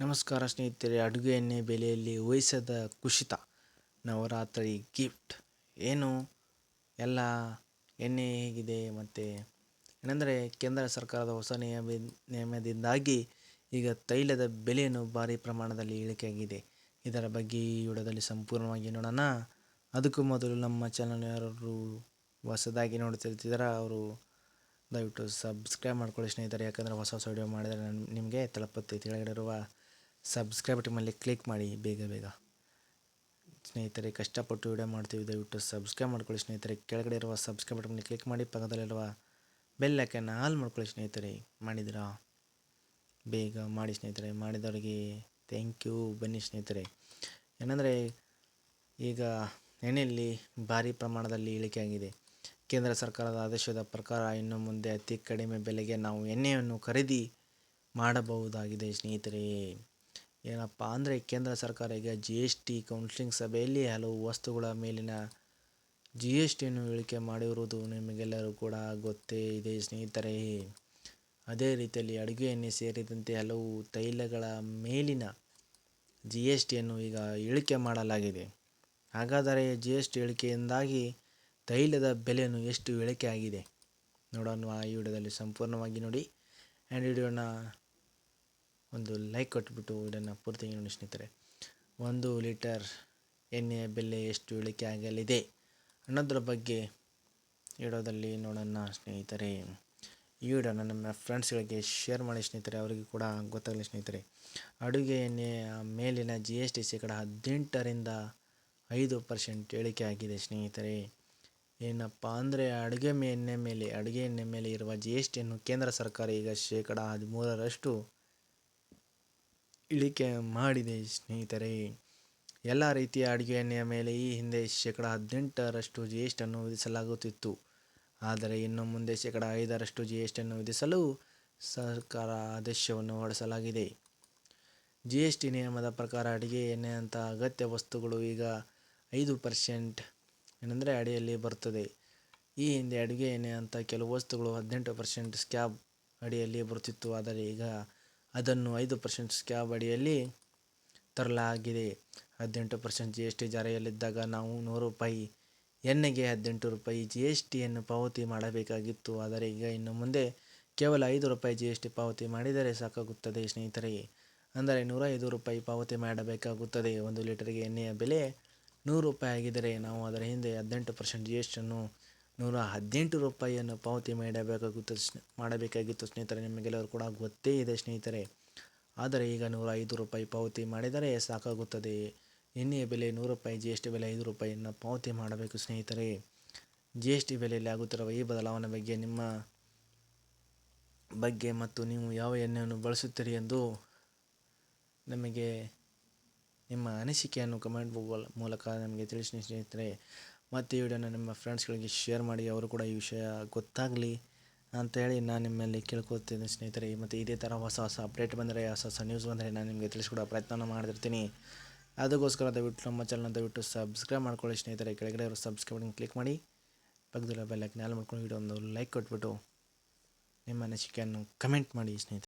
ನಮಸ್ಕಾರ ಸ್ನೇಹಿತರೆ, ಅಡುಗೆ ಎಣ್ಣೆ ಬೆಲೆಯಲ್ಲಿ ವಹಿಸದ ಕುಸಿತ ನವರಾತ್ರಿ ಗಿಫ್ಟ್. ಏನು? ಎಲ್ಲ ಎಣ್ಣೆ ಹೇಗಿದೆ ಮತ್ತು ಏನಂದರೆ ಕೇಂದ್ರ ಸರ್ಕಾರದ ಹೊಸ ನಿಯಮ, ನಿಯಮದಿಂದಾಗಿ ಈಗ ತೈಲದ ಬೆಲೆಯನ್ನು ಭಾರಿ ಪ್ರಮಾಣದಲ್ಲಿ ಇಳಿಕೆಯಾಗಿದೆ. ಇದರ ಬಗ್ಗೆ ಈ ವಿಡಿಯೋದಲ್ಲಿ ಸಂಪೂರ್ಣವಾಗಿ ನೋಡೋಣ. ಅದಕ್ಕೂ ಮೊದಲು ನಮ್ಮ ಚಾನಲ್ ಯಾರು ಹೊಸದಾಗಿ ನೋಡ್ತಿರ್ತಿದಾರ ಅವರು ದಯವಿಟ್ಟು ಸಬ್ಸ್ಕ್ರೈಬ್ ಮಾಡ್ಕೊಳ್ಳಿ ಸ್ನೇಹಿತರೆ. ಯಾಕಂದರೆ ಹೊಸ ಹೊಸ ವಿಡಿಯೋ ಮಾಡಿದರೆ ನಿಮಗೆ ತಳಪತ್ತಿ ಕೆಳಗಡೆ ಇರುವ ಸಬ್ಸ್ಕ್ರೈಬ್ ಮೇಲೆ ಕ್ಲಿಕ್ ಮಾಡಿ ಬೇಗ ಬೇಗ. ಸ್ನೇಹಿತರೆ, ಕಷ್ಟಪಟ್ಟು ವಿಡಿಯೋ ಮಾಡ್ತೀವಿ, ದಯವಿಟ್ಟು ಸಬ್ಸ್ಕ್ರೈಬ್ ಮಾಡ್ಕೊಳ್ಳಿ ಸ್ನೇಹಿತರೆ. ಕೆಳಗಡೆ ಇರುವ ಸಬ್ಸ್ಕ್ರೈಬ್ ಬಟನ್ ಕ್ಲಿಕ್ ಮಾಡಿ, ಪಕ್ಕದಲ್ಲಿರುವ ಬೆಲ್ ಐಕನ್ನ ಆಲ್ ಮಾಡ್ಕೊಳ್ಳಿ ಸ್ನೇಹಿತರೆ. ಮಾಡಿದಿರಾ ಬೇಗ ಮಾಡಿ ಸ್ನೇಹಿತರೆ. ಮಾಡಿದವರಿಗೆ ಥ್ಯಾಂಕ್ ಯು ಬನ್ನಿ ಸ್ನೇಹಿತರೆ. ಏನಂದರೆ, ಈಗ ಎಣ್ಣೆಯಲ್ಲಿ ಭಾರಿ ಪ್ರಮಾಣದಲ್ಲಿ ಇಳಿಕೆಯಾಗಿದೆ ಕೇಂದ್ರ ಸರ್ಕಾರದ ಆದೇಶದ ಪ್ರಕಾರ ಇನ್ನು ಮುಂದೆ ಅತಿ ಕಡಿಮೆ ಬೆಲೆಗೆ ನಾವು ಎಣ್ಣೆಯನ್ನು ಖರೀದಿ ಮಾಡಬಹುದಾಗಿದೆ ಸ್ನೇಹಿತರೆ. ಏನಪ್ಪ ಅಂದರೆ ಕೇಂದ್ರ ಸರ್ಕಾರ ಈಗ ಜಿ ಎಸ್ ಟಿ ಕೌನ್ಸಿಲಿಂಗ್ ಸಭೆಯಲ್ಲಿ ಹಲವು ವಸ್ತುಗಳ ಮೇಲಿನ ಜಿ ಎಸ್ ಟಿಯನ್ನು ಇಳಿಕೆ ಮಾಡಿರುವುದು ನಿಮಗೆಲ್ಲರೂ ಕೂಡ ಗೊತ್ತೇ ಇದೆ ಸ್ನೇಹಿತರೆ. ಅದೇ ರೀತಿಯಲ್ಲಿ ಅಡುಗೆ ಎಣ್ಣೆ ಸೇರಿದಂತೆ ಹಲವು ತೈಲಗಳ ಮೇಲಿನ ಜಿ ಎಸ್ ಟಿಯನ್ನು ಈಗ ಇಳಿಕೆ ಮಾಡಲಾಗಿದೆ. ಹಾಗಾದರೆ ಜಿ ಎಸ್ ಟಿ ಇಳಿಕೆಯಿಂದಾಗಿ ತೈಲದ ಬೆಲೆಯನ್ನು ಎಷ್ಟು ಇಳಿಕೆ ಆಗಿದೆ? ನೋಡೋಣ ಈ ವಿಡಿಯೋದಲ್ಲಿ ಸಂಪೂರ್ಣವಾಗಿ ನೋಡಿ. ಆ್ಯಂಡ್ ವಿಡಿಯೋನ ಒಂದು ಲೈಕ್ ಕೊಟ್ಬಿಟ್ಟು ಇದನ್ನು ಪೂರ್ತಿ ನೋಡಿ ಸ್ನೇಹಿತರೆ. ಒಂದು ಲೀಟರ್ ಎಣ್ಣೆಯ ಬೆಲೆ ಎಷ್ಟು ಇಳಿಕೆ ಆಗಲಿದೆ ಅನ್ನೋದ್ರ ಬಗ್ಗೆ ಇಡೋದಲ್ಲಿ ನೋಡೋಣ ಸ್ನೇಹಿತರೆ. ಈ ವಿಡಿಯೋನ ನಮ್ಮ ಫ್ರೆಂಡ್ಸ್ಗಳಿಗೆ ಶೇರ್ ಮಾಡಿ ಸ್ನೇಹಿತರೆ, ಅವರಿಗೆ ಕೂಡ ಗೊತ್ತಾಗಲಿ ಸ್ನೇಹಿತರೆ. ಅಡುಗೆ ಎಣ್ಣೆಯ ಮೇಲಿನ ಜಿ ಎಸ್ ಟಿ ಶೇಕಡ ಹದಿನೆಂಟರಿಂದ ಐದು ಪರ್ಸೆಂಟ್ ಇಳಿಕೆ ಆಗಿದೆ ಸ್ನೇಹಿತರೆ. ಏನಪ್ಪ ಅಂದರೆ ಅಡುಗೆ ಎಣ್ಣೆ ಮೇಲೆ, ಅಡುಗೆ ಎಣ್ಣೆ ಮೇಲೆ ಇರುವ ಜಿ ಎಸ್ ಟಿಯನ್ನು ಕೇಂದ್ರ ಸರ್ಕಾರ ಈಗ ಶೇಕಡ ಹದಿಮೂರರಷ್ಟು ಇಳಿಕೆ ಮಾಡಿದೆ ಸ್ನೇಹಿತರೆ. ಎಲ್ಲ ರೀತಿಯ ಅಡುಗೆ ಎಣ್ಣೆಯ ಮೇಲೆ ಈ ಹಿಂದೆ ಶೇಕಡ ಹದಿನೆಂಟರಷ್ಟು ಜಿ ಎಸ್ ಟಿಯನ್ನು ವಿಧಿಸಲಾಗುತ್ತಿತ್ತು. ಆದರೆ ಇನ್ನು ಮುಂದೆ ಶೇಕಡ ಐದರಷ್ಟು ಜಿ ಎಸ್ ಟಿಯನ್ನು ವಿಧಿಸಲು ಸರ್ಕಾರ ಆದೇಶವನ್ನು ಹೊರಡಿಸಲಾಗಿದೆ. ಜಿ ಎಸ್ ಟಿ ನಿಯಮದ ಪ್ರಕಾರ ಅಡುಗೆ ಎಣ್ಣೆಯಂಥ ಅಗತ್ಯ ವಸ್ತುಗಳು ಈಗ ಐದು ಪರ್ಸೆಂಟ್ ಏನಂದರೆ ಅಡಿಯಲ್ಲಿ ಬರುತ್ತದೆ. ಈ ಹಿಂದೆ ಅಡುಗೆ ಎಣ್ಣೆ ಅಂತ ಕೆಲವು ವಸ್ತುಗಳು ಹದಿನೆಂಟು ಪರ್ಸೆಂಟ್ ಸ್ಕ್ಯಾಬ್ ಅಡಿಯಲ್ಲಿ ಬರುತ್ತಿತ್ತು. ಆದರೆ ಈಗ ಅದನ್ನು ಐದು ಪರ್ಸೆಂಟ್ ಸ್ಕ್ಯಾಬ್ ಅಡಿಯಲ್ಲಿ ತರಲಾಗಿದೆ. ಹದಿನೆಂಟು ಪರ್ಸೆಂಟ್ ಜಿ ಎಸ್ ಟಿ ಜಾರಿಯಲ್ಲಿದ್ದಾಗ ನಾವು ನೂರು ರೂಪಾಯಿ, ಎಣ್ಣೆಗೆ ಹದಿನೆಂಟು ರೂಪಾಯಿ ಜಿ ಎಸ್ ಟಿಯನ್ನು ಪಾವತಿ ಮಾಡಬೇಕಾಗಿತ್ತು. ಆದರೆ ಈಗ ಇನ್ನು ಮುಂದೆ ಕೇವಲ ಐದು ರೂಪಾಯಿ ಜಿ ಎಸ್ ಟಿ ಪಾವತಿ ಮಾಡಿದರೆ ಸಾಕಾಗುತ್ತದೆ ಸ್ನೇಹಿತರೆ. ಅಂದರೆ ನೂರ ಐದು ರೂಪಾಯಿ ಪಾವತಿ ಮಾಡಬೇಕಾಗುತ್ತದೆ. ಒಂದು ಲೀಟರ್ಗೆ ಎಣ್ಣೆಯ ಬೆಲೆ ನೂರು ರೂಪಾಯಿ ಆಗಿದ್ದರೆ ನಾವು ಅದರ ಹಿಂದೆ ಹದಿನೆಂಟು ಪರ್ಸೆಂಟ್ ಜಿ ಎಸ್ ಟಿಯನ್ನು ನೂರ ಹದಿನೆಂಟು ರೂಪಾಯಿಯನ್ನು ಪಾವತಿ ಮಾಡಬೇಕಾಗುತ್ತ ಮಾಡಬೇಕಾಗಿತ್ತು. ಸ್ನೇಹಿತರೆ ನಿಮಗೆಲ್ಲರೂ ಕೂಡ ಗೊತ್ತೇ ಇದೆ ಸ್ನೇಹಿತರೆ. ಆದರೆ ಈಗ ನೂರ ಐದು ರೂಪಾಯಿ ಪಾವತಿ ಮಾಡಿದರೆ ಸಾಕಾಗುತ್ತದೆ. ಎಣ್ಣೆಯ ಬೆಲೆ ನೂರು ರೂಪಾಯಿ, ಜಿ ಎಸ್ ಟಿ ಬೆಲೆ ಐದು ರೂಪಾಯಿಯನ್ನು ಪಾವತಿ ಮಾಡಬೇಕು ಸ್ನೇಹಿತರೆ. ಜಿ ಎಸ್ ಟಿ ಬೆಲೆಯಲ್ಲಿ ಆಗುತ್ತಿರುವ ಈ ಬದಲಾವಣೆ ಬಗ್ಗೆ ನಿಮ್ಮ ಬಗ್ಗೆ ಮತ್ತು ನೀವು ಯಾವ ಎಣ್ಣೆಯನ್ನು ಬಳಸುತ್ತೀರಿ ಎಂದು ನಮಗೆ ನಿಮ್ಮ ಅನಿಸಿಕೆಯನ್ನು ಕಮೆಂಟ್ ಮೂಲಕ ನಮಗೆ ತಿಳಿಸಿ ಸ್ನೇಹಿತರೆ. ಮತ್ತು ಈ ವಿಡಿಯೋನ ನಿಮ್ಮ ಫ್ರೆಂಡ್ಸ್ಗಳಿಗೆ ಶೇರ್ ಮಾಡಿ, ಅವರು ಕೂಡ ಈ ವಿಷಯ ಗೊತ್ತಾಗಲಿ ಅಂತೇಳಿ ನಾನು ನಿಮ್ಮಲ್ಲಿ ಕೇಳ್ಕೊತೀನಿ ಸ್ನೇಹಿತರೆ. ಮತ್ತು ಇದೇ ಥರ ಹೊಸ ಹೊಸ ಅಪ್ಡೇಟ್ ಬಂದರೆ, ಹೊಸ ಹೊಸ ನ್ಯೂಸ್ ಬಂದರೆ ನಾನು ನಿಮಗೆ ತಿಳಿಸ್ಕೊಡೋ ಪ್ರಯತ್ನ ಮಾಡಿರ್ತೀನಿ ಅದಕ್ಕೋಸ್ಕರ ದಯವಿಟ್ಟು ನಮ್ಮ ಚಾನಲ್ ದಯವಿಟ್ಟು ಸಬ್ಸ್ಕ್ರೈಬ್ ಮಾಡ್ಕೊಳ್ಳಿ ಸ್ನೇಹಿತರೆ. ಕೆಳಗಡೆ ಅವರು ಸಬ್ಸ್ಕ್ರೈಬ್ ಕ್ಲಿಕ್ ಮಾಡಿ ಪಕ್ಕದಲ್ಲ ಬೆಲ್ಲಕ್ಕೆ ನಾಲ್ ಮಾಡ್ಕೊಂಡು ಇಡೋ ಒಂದು ಲೈಕ್ ಕೊಟ್ಬಿಟ್ಟು ನಿಮ್ಮ ಅನಿಸಿಕೆಯನ್ನು ಕಮೆಂಟ್ ಮಾಡಿ ಸ್ನೇಹಿತರೆ.